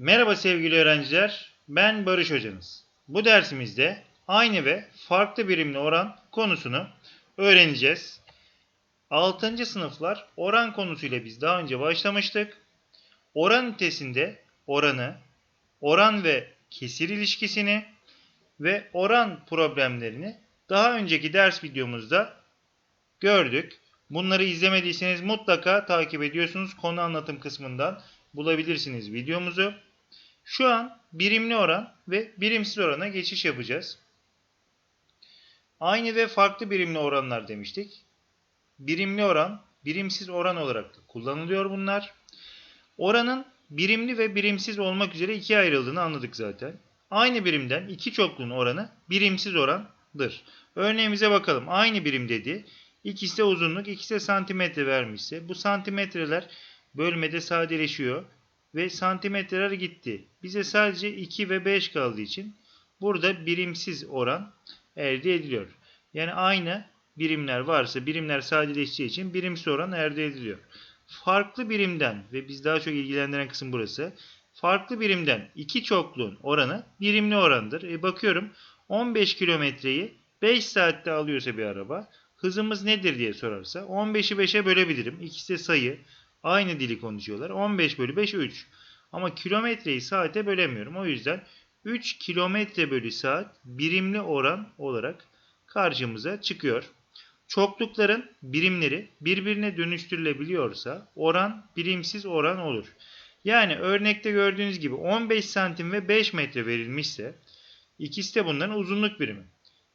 Merhaba sevgili öğrenciler, ben Barış hocanız. Bu dersimizde aynı ve farklı birimli oran konusunu öğreneceğiz. 6. sınıflar oran konusuyla biz daha önce başlamıştık. Oran ünitesinde oranı, oran ve kesir ilişkisini ve oran problemlerini daha önceki ders videomuzda gördük. Bunları izlemediyseniz mutlaka takip ediyorsunuz. Konu anlatım kısmından bulabilirsiniz videomuzu. Şu an birimli oran ve birimsiz orana geçiş yapacağız. Aynı ve farklı birimli oranlar demiştik. Birimli oran, birimsiz oran olarak da kullanılıyor bunlar. Oranın birimli ve birimsiz olmak üzere ikiye ayrıldığını anladık zaten. Aynı birimden iki çokluğun oranı birimsiz orandır. Örneğimize bakalım. Aynı birim dedi. İkisi de uzunluk, ikisi de santimetre vermişse bu santimetreler bölmede sadeleşiyor ve santimetreler gitti. Bize sadece 2 ve 5 kaldığı için burada birimsiz oran elde ediliyor. Yani aynı birimler varsa birimler sadeleşeceği için birimsiz oran elde ediliyor. Farklı birimden ve biz daha çok ilgilendiren kısım burası. Farklı birimden iki çokluğun oranı birimli orandır. E bakıyorum 15 kilometreyi 5 saatte alıyorsa bir araba hızımız nedir diye sorarsa 15'i 5'e bölebilirim. İkisi de sayı. Aynı dili konuşuyorlar. 15 bölü 5 3. Ama kilometreyi saate bölemiyorum. O yüzden 3 kilometre bölü saat birimli oran olarak karşımıza çıkıyor. Çoklukların birimleri birbirine dönüştürülebiliyorsa oran birimsiz oran olur. Yani örnekte gördüğünüz gibi 15 santim ve 5 metre verilmişse ikisi de bunların uzunluk birimi.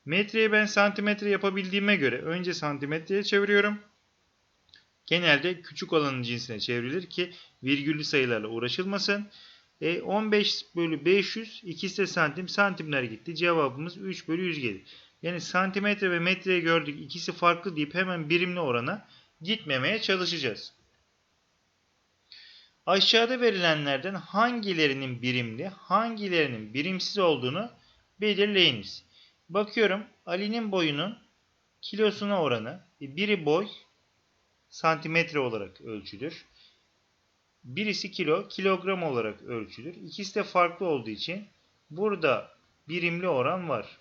Metreyi ben santimetre yapabildiğime göre önce santimetreye çeviriyorum. Genelde küçük olanın cinsine çevrilir ki virgüllü sayılarla uğraşılmasın. E, 15 bölü 500 ikisi de santim. Santimler gitti. Cevabımız 3 bölü 100 gelir. Yani santimetre ve metreyi gördük. ikisi farklı deyip hemen birimli orana gitmemeye çalışacağız. Aşağıda verilenlerden hangilerinin birimli, hangilerinin birimsiz olduğunu belirleyiniz. Bakıyorum Ali'nin boyunun kilosuna oranı. E, biri boy santimetre olarak ölçülür. Birisi kilo, kilogram olarak ölçülür. İkisi de farklı olduğu için burada birimli oran var.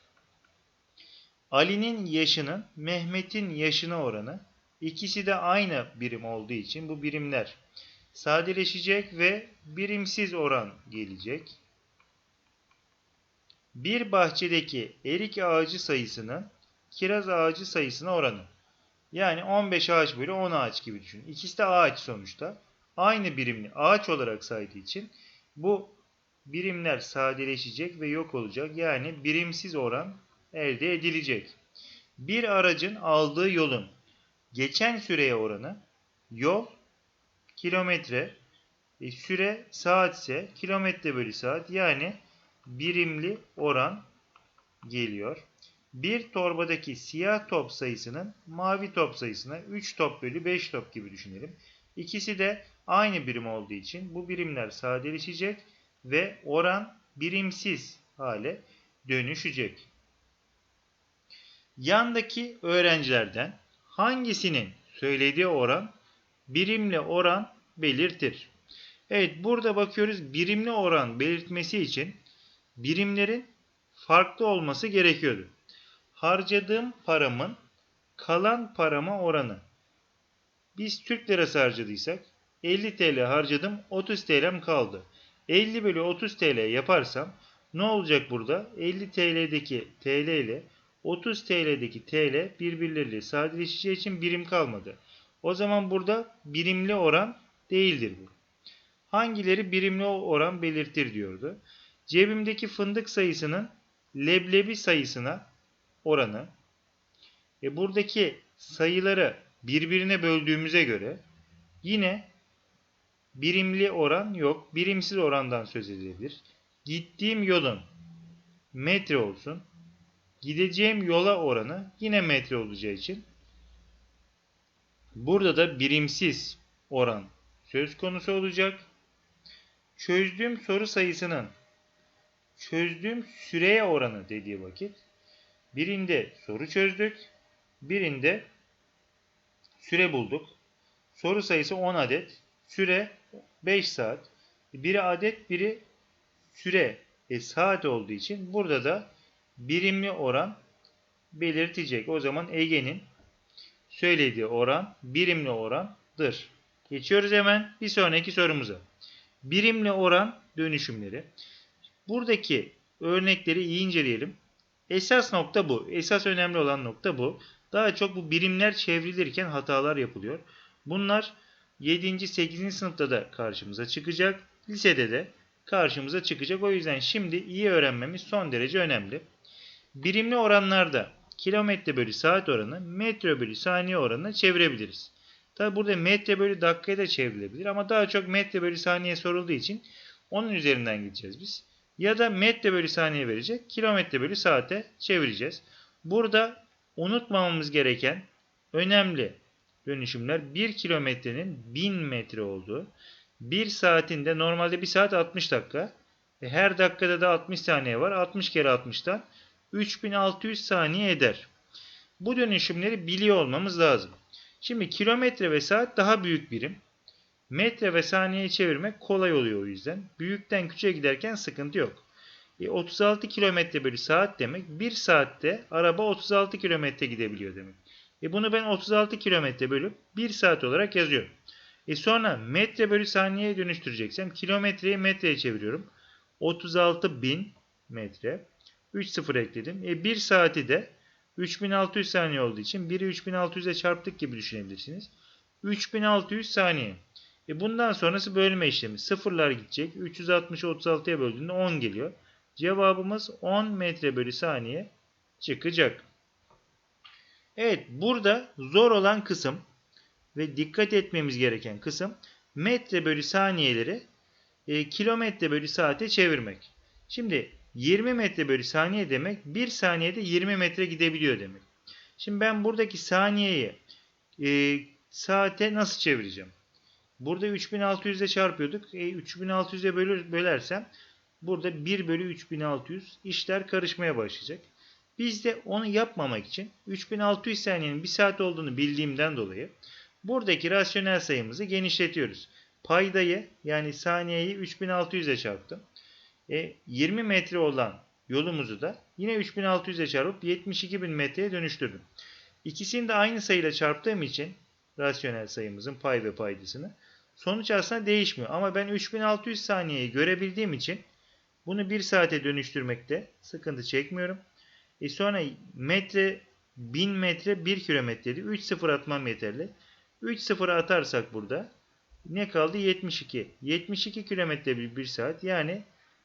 Ali'nin yaşının Mehmet'in yaşına oranı ikisi de aynı birim olduğu için bu birimler sadeleşecek ve birimsiz oran gelecek. Bir bahçedeki erik ağacı sayısının kiraz ağacı sayısına oranı. Yani 15 ağaç bölü 10 ağaç gibi düşünün. İkisi de ağaç sonuçta. Aynı birimli ağaç olarak saydığı için bu birimler sadeleşecek ve yok olacak. Yani birimsiz oran elde edilecek. Bir aracın aldığı yolun geçen süreye oranı yol kilometre e, süre saatse kilometre bölü saat yani birimli oran geliyor. Bir torbadaki siyah top sayısının mavi top sayısına 3 top bölü 5 top gibi düşünelim. İkisi de aynı birim olduğu için bu birimler sadeleşecek ve oran birimsiz hale dönüşecek. Yandaki öğrencilerden hangisinin söylediği oran birimli oran belirtir? Evet burada bakıyoruz birimli oran belirtmesi için birimlerin farklı olması gerekiyordu. Harcadığım paramın kalan parama oranı. Biz Türk lirası harcadıysak 50 TL harcadım 30 TL'm kaldı. 50 bölü 30 TL yaparsam ne olacak burada? 50 TL'deki TL ile 30 TL'deki TL birbirleriyle sadeleşeceği için birim kalmadı. O zaman burada birimli oran değildir bu. Hangileri birimli oran belirtir diyordu. Cebimdeki fındık sayısının leblebi sayısına oranı. E buradaki sayıları birbirine böldüğümüze göre yine birimli oran yok. Birimsiz orandan söz edilebilir. Gittiğim yolun metre olsun. Gideceğim yola oranı yine metre olacağı için burada da birimsiz oran söz konusu olacak. Çözdüğüm soru sayısının çözdüğüm süreye oranı dediği vakit birinde soru çözdük, birinde süre bulduk. Soru sayısı 10 adet, süre 5 saat. Biri adet, biri süre e, saat olduğu için burada da birimli oran belirtecek. O zaman Ege'nin söylediği oran birimli orandır. Geçiyoruz hemen bir sonraki sorumuza. Birimli oran dönüşümleri. Buradaki örnekleri iyi inceleyelim. Esas nokta bu. Esas önemli olan nokta bu. Daha çok bu birimler çevrilirken hatalar yapılıyor. Bunlar 7. 8. sınıfta da karşımıza çıkacak. Lisede de karşımıza çıkacak. O yüzden şimdi iyi öğrenmemiz son derece önemli. Birimli oranlarda kilometre bölü saat oranı metre bölü saniye oranına çevirebiliriz. Tabi burada metre bölü dakikaya da çevrilebilir ama daha çok metre bölü saniye sorulduğu için onun üzerinden gideceğiz biz. Ya da metre bölü saniye verecek kilometre bölü saate çevireceğiz. Burada unutmamamız gereken önemli dönüşümler 1 kilometrenin 1000 metre olduğu. 1 saatinde normalde 1 saat 60 dakika. E her dakikada da 60 saniye var. 60 kere 60'tan 3600 saniye eder. Bu dönüşümleri biliyor olmamız lazım. Şimdi kilometre ve saat daha büyük birim. Metre ve saniyeye çevirmek kolay oluyor o yüzden. Büyükten küçüğe giderken sıkıntı yok. E, 36 kilometre bölü saat demek 1 saatte araba 36 kilometre gidebiliyor demek. E, bunu ben 36 kilometre bölüp 1 saat olarak yazıyorum. E sonra metre bölü saniyeye dönüştüreceksem kilometreyi metreye çeviriyorum. 36 bin metre. 3 sıfır ekledim. E 1 saati de 3600 saniye olduğu için 1'i 3600'e çarptık gibi düşünebilirsiniz. 3600 saniye. E bundan sonrası bölme işlemi. Sıfırlar gidecek. 360'ı 36'ya böldüğünde 10 geliyor. Cevabımız 10 metre bölü saniye çıkacak. Evet burada zor olan kısım ve dikkat etmemiz gereken kısım metre bölü saniyeleri e, kilometre bölü saate çevirmek. Şimdi 20 metre bölü saniye demek 1 saniyede 20 metre gidebiliyor demek. Şimdi ben buradaki saniyeyi e, saate nasıl çevireceğim? Burada 3600 ile çarpıyorduk. E, 3600'e bölür, bölersem burada 1 bölü 3600 işler karışmaya başlayacak. Biz de onu yapmamak için 3600 saniyenin 1 saat olduğunu bildiğimden dolayı buradaki rasyonel sayımızı genişletiyoruz. Paydayı yani saniyeyi 3600 ile çarptım. E, 20 metre olan yolumuzu da yine 3600 ile çarpıp 72.000 metreye dönüştürdüm. İkisini de aynı sayıyla çarptığım için rasyonel sayımızın pay ve paydasını sonuç aslında değişmiyor. Ama ben 3600 saniyeyi görebildiğim için bunu 1 saate dönüştürmekte sıkıntı çekmiyorum. E sonra metre 1000 metre 1 kilometreydi. 3 sıfır atmam yeterli. 3 sıfır atarsak burada ne kaldı? 72. 72 kilometre bir, bir saat yani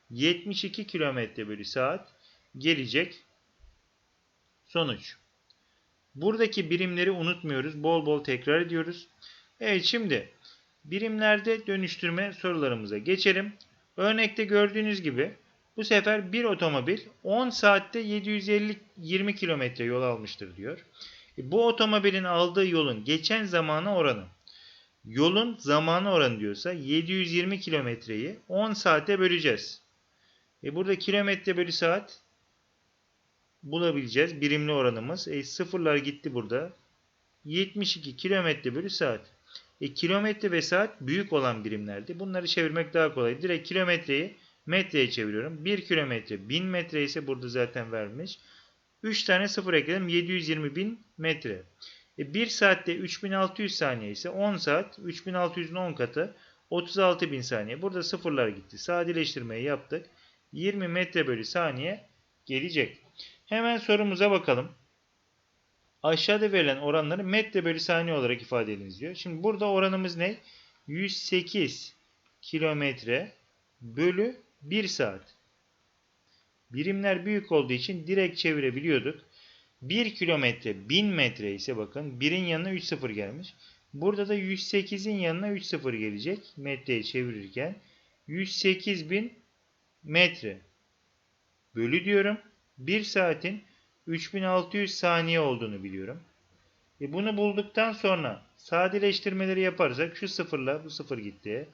72 kilometre bölü saat gelecek sonuç. Buradaki birimleri unutmuyoruz. Bol bol tekrar ediyoruz. Evet şimdi birimlerde dönüştürme sorularımıza geçelim. Örnekte gördüğünüz gibi bu sefer bir otomobil 10 saatte 750 20 kilometre yol almıştır diyor. E, bu otomobilin aldığı yolun geçen zamanı oranı. Yolun zamanı oranı diyorsa 720 kilometreyi 10 saate böleceğiz. E burada kilometre bölü saat bulabileceğiz. Birimli oranımız. E sıfırlar gitti burada. 72 kilometre bölü saat. E kilometre ve saat büyük olan birimlerdi. Bunları çevirmek daha kolay. Direkt kilometreyi metreye çeviriyorum. 1 kilometre 1000 metre ise burada zaten vermiş. 3 tane sıfır ekledim. 720 bin metre. E 1 saatte 3600 saniye ise 10 saat 3600'ün 10 katı 36 bin saniye. Burada sıfırlar gitti. Sadeleştirmeyi yaptık. 20 metre bölü saniye gelecek. Hemen sorumuza bakalım. Aşağıda verilen oranları metre bölü saniye olarak ifade ediniz diyor. Şimdi burada oranımız ne? 108 kilometre bölü 1 saat. Birimler büyük olduğu için direkt çevirebiliyorduk. 1 kilometre 1000 metre ise bakın 1'in yanına 3 sıfır gelmiş. Burada da 108'in yanına 3 sıfır gelecek. Metreye çevirirken 108 bin metre bölü diyorum. 1 saatin 3600 saniye olduğunu biliyorum. E bunu bulduktan sonra sadeleştirmeleri yaparsak şu sıfırla bu sıfır gitti.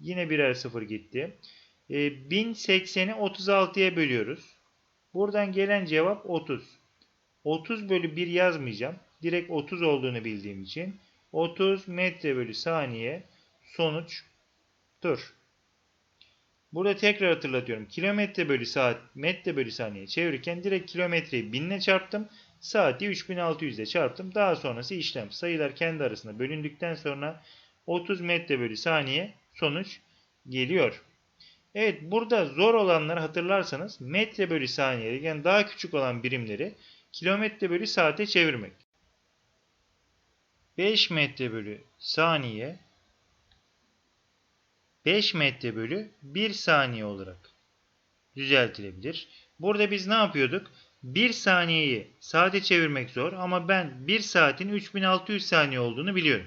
Yine birer sıfır gitti. E, 1080'i 36'ya bölüyoruz. Buradan gelen cevap 30. 30 bölü 1 yazmayacağım. Direkt 30 olduğunu bildiğim için 30 metre bölü saniye sonuçtur. Burada tekrar hatırlatıyorum. Kilometre bölü saat, metre bölü saniye çevirirken direkt kilometreyi binle çarptım. Saati 3600 ile çarptım. Daha sonrası işlem. Sayılar kendi arasında bölündükten sonra 30 metre bölü saniye sonuç geliyor. Evet burada zor olanları hatırlarsanız metre bölü saniye yani daha küçük olan birimleri kilometre bölü saate çevirmek. 5 metre bölü saniye 5 metre bölü 1 saniye olarak düzeltilebilir. Burada biz ne yapıyorduk? 1 saniyeyi saate çevirmek zor ama ben 1 saatin 3600 saniye olduğunu biliyorum.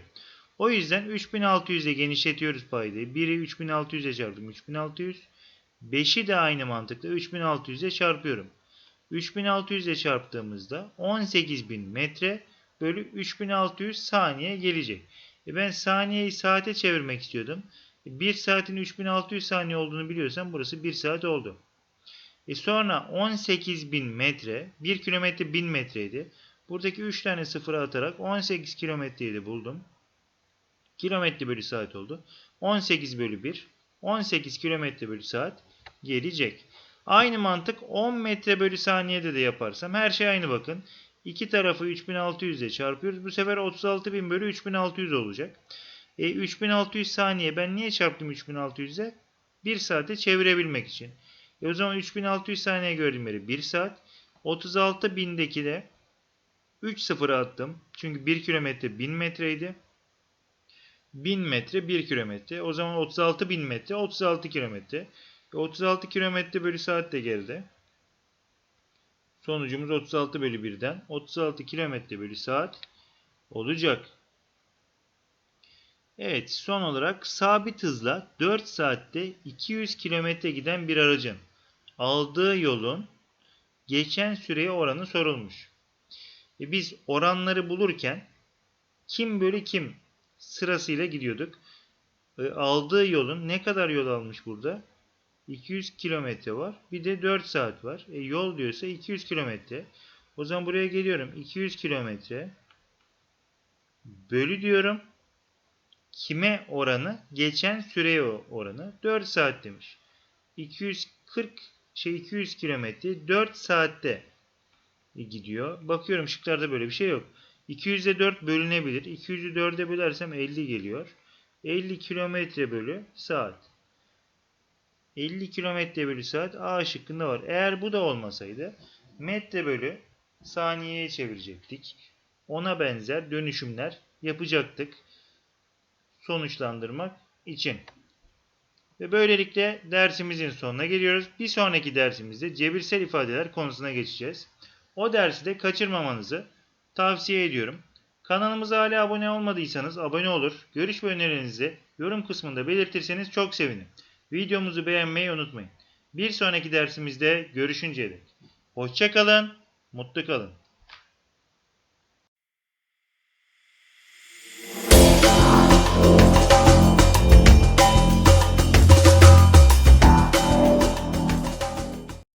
O yüzden 3600'e genişletiyoruz paydayı. 1'i 3600'e çarptım. 3600. 5'i de aynı mantıkla 3600'e çarpıyorum. 3600'e çarptığımızda 18000 metre bölü 3600 saniye gelecek. E ben saniyeyi saate çevirmek istiyordum. 1 saatin 3600 saniye olduğunu biliyorsam burası 1 saat oldu. E sonra 18.000 metre, 1 kilometre 1000 metreydi. Buradaki 3 tane sıfırı atarak 18 kilometreyi de buldum. Kilometre bölü saat oldu. 18 bölü 1. 18 kilometre bölü saat gelecek. Aynı mantık 10 metre bölü saniyede de yaparsam her şey aynı bakın. İki tarafı 3600 ile çarpıyoruz. Bu sefer 36.000 bölü 3600 olacak. E, 3600 saniye ben niye çarptım 3600'e? 1 saate çevirebilmek için. E, o zaman 3600 saniye gördüğüm yeri 1 saat. 36.000'deki de 3 sıfırı attım. Çünkü 1 kilometre 1000 metreydi. 1000 metre 1 kilometre. O zaman 36.000 metre 36 kilometre. E, 36 kilometre bölü saat de geldi. Sonucumuz 36 bölü 1'den 36 kilometre bölü saat olacak. Evet son olarak sabit hızla 4 saatte 200 kilometre giden bir aracın aldığı yolun geçen süreye oranı sorulmuş. E biz oranları bulurken kim bölü kim sırasıyla gidiyorduk. E, aldığı yolun ne kadar yol almış burada? 200 kilometre var. Bir de 4 saat var. E, yol diyorsa 200 kilometre. O zaman buraya geliyorum. 200 kilometre bölü diyorum. Kime oranı? Geçen süreye oranı. 4 saat demiş. 240 şey 200 kilometre 4 saatte gidiyor. Bakıyorum şıklarda böyle bir şey yok. 200'e 4 bölünebilir. 200'ü 4'e bölersem 50 geliyor. 50 kilometre bölü saat. 50 kilometre bölü saat A şıkkında var. Eğer bu da olmasaydı metre bölü saniyeye çevirecektik. Ona benzer dönüşümler yapacaktık. Sonuçlandırmak için. Ve böylelikle dersimizin sonuna geliyoruz. Bir sonraki dersimizde cebirsel ifadeler konusuna geçeceğiz. O dersi de kaçırmamanızı tavsiye ediyorum. Kanalımıza hala abone olmadıysanız abone olur. Görüş ve önerilerinizi yorum kısmında belirtirseniz çok sevinirim. Videomuzu beğenmeyi unutmayın. Bir sonraki dersimizde görüşünceye dek. Hoşçakalın, mutlu kalın.